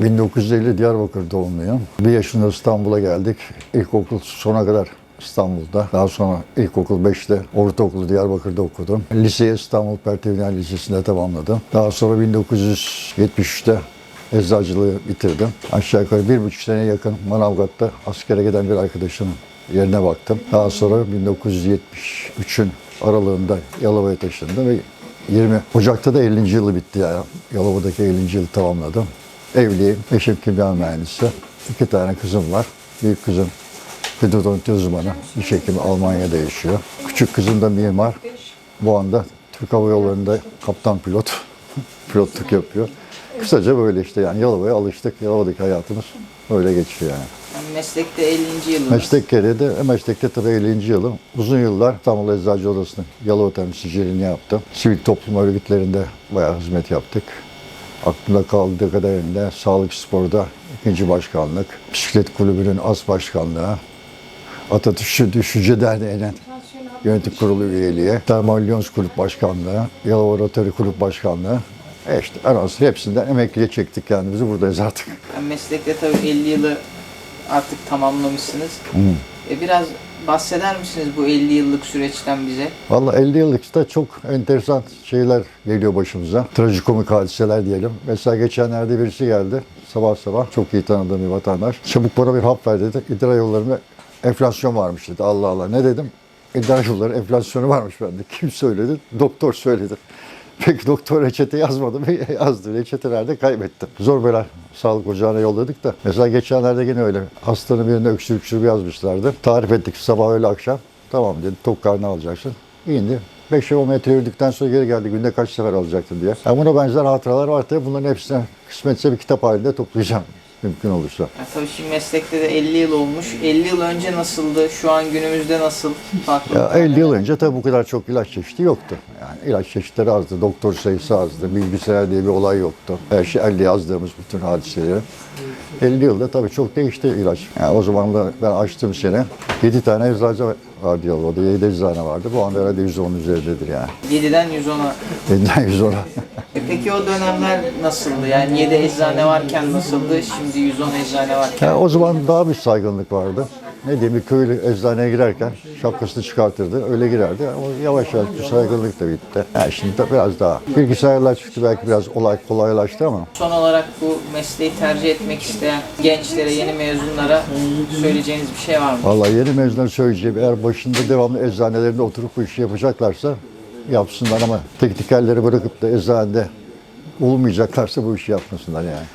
1950 Diyarbakır doğumluyum. Bir yaşında İstanbul'a geldik. İlkokul sona kadar İstanbul'da. Daha sonra ilkokul 5'te ortaokulu Diyarbakır'da okudum. Liseyi İstanbul Pertevniyal Lisesi'nde tamamladım. Daha sonra 1973'te eczacılığı bitirdim. Aşağı yukarı bir buçuk sene yakın Manavgat'ta askere giden bir arkadaşımın yerine baktım. Daha sonra 1973'ün aralığında Yalova'ya taşındım ve 20 Ocak'ta da 50. yılı bitti yani. Yalova'daki 50. yılı tamamladım. Evliyim. Eşim kimya mühendisi. İki tane kızım var. Büyük kızım pedodonti uzmanı. Diş hekimi Almanya'da yaşıyor. Küçük kızım da mimar. Bu anda Türk Hava Yolları'nda kaptan pilot. Pilotluk yapıyor. Kısaca böyle işte yani Yalova'ya alıştık. Yalova'daki hayatımız öyle geçiyor yani. Yani meslekte 50. yılınız. Meslek gereği de meslekte tabii 50. yılım. Uzun yıllar İstanbul Eczacı Odası'nın Yalova temsilciliğini yaptım. Sivil toplum örgütlerinde bayağı hizmet yaptık. Aklımda kaldığı kadarıyla sağlık sporda ikinci başkanlık, bisiklet kulübünün as başkanlığı, Atatürk Düşünce Derneği'nin yönetim kurulu üyeliği, Lyons Kulüp Başkanlığı, Yalova Rotary Kulüp Başkanlığı. E işte arası hepsinden emekliye çektik kendimizi buradayız artık. Yani meslekte tabii 50 yılı artık tamamlamışsınız. E biraz bahseder misiniz bu 50 yıllık süreçten bize? Valla 50 yıllıkta çok enteresan şeyler geliyor başımıza. Trajikomik hadiseler diyelim. Mesela geçenlerde birisi geldi. Sabah sabah çok iyi tanıdığım bir vatandaş. Çabuk bana bir hap ver dedi. İdrar yollarında enflasyon varmış dedi. Allah Allah ne dedim? İdrar yolları enflasyonu varmış bende. Kim söyledi? Doktor söyledi. Peki doktor reçete yazmadı mı? Yazdı. Reçetelerde kaybettim. Zor bela sağlık ocağına yolladık da. Mesela geçenlerde yine öyle. Hastanın birine öksürük öksürük yazmışlardı. Tarif ettik sabah öyle akşam. Tamam dedi tok karnı alacaksın. İndi. 5 o metre yürüdükten sonra geri geldi. Günde kaç sefer alacaktın diye. Yani buna benzer hatıralar var tabii. Bunların hepsini kısmetse bir kitap halinde toplayacağım. Mümkün olursa. Yani tabii şimdi meslekte de 50 yıl olmuş. 50 yıl önce nasıldı? Şu an günümüzde nasıl? Farklı. Ya 50 yıl önce tabii bu kadar çok ilaç çeşidi yoktu. Yani ilaç çeşitleri azdı, doktor sayısı azdı, bilgisayar diye bir olay yoktu. Her şey elle yazdığımız bütün hadiseleri. 50 yılda tabii çok değişti ilaç. Yani o zaman da ben açtığım sene 7 tane eczacı vardı Yalova'da, 7 eczane vardı. Bu anda herhalde 110'un üzerindedir yani. 7'den 110'a. 7'den 110'a. E peki o dönemler nasıldı? Yani 7 eczane varken nasıldı? Şimdi 110 eczane varken. Yani o zaman daha bir saygınlık vardı. Ne diyeyim bir köylü eczaneye girerken şapkasını çıkartırdı, öyle girerdi. O yavaş yavaş bu saygınlık da bitti. Yani şimdi de biraz daha. Bilgisayarlar çıktı belki biraz olay kolaylaştı ama Son olarak bu mesleği tercih etmek isteyen gençlere, yeni mezunlara söyleyeceğiniz bir şey var mı? Vallahi yeni mezunlar söyleyeceğim eğer başında devamlı eczanelerinde oturup bu işi yapacaklarsa yapsınlar ama teknikerleri bırakıp da eczanede olmayacaklarsa bu işi yapmasınlar yani.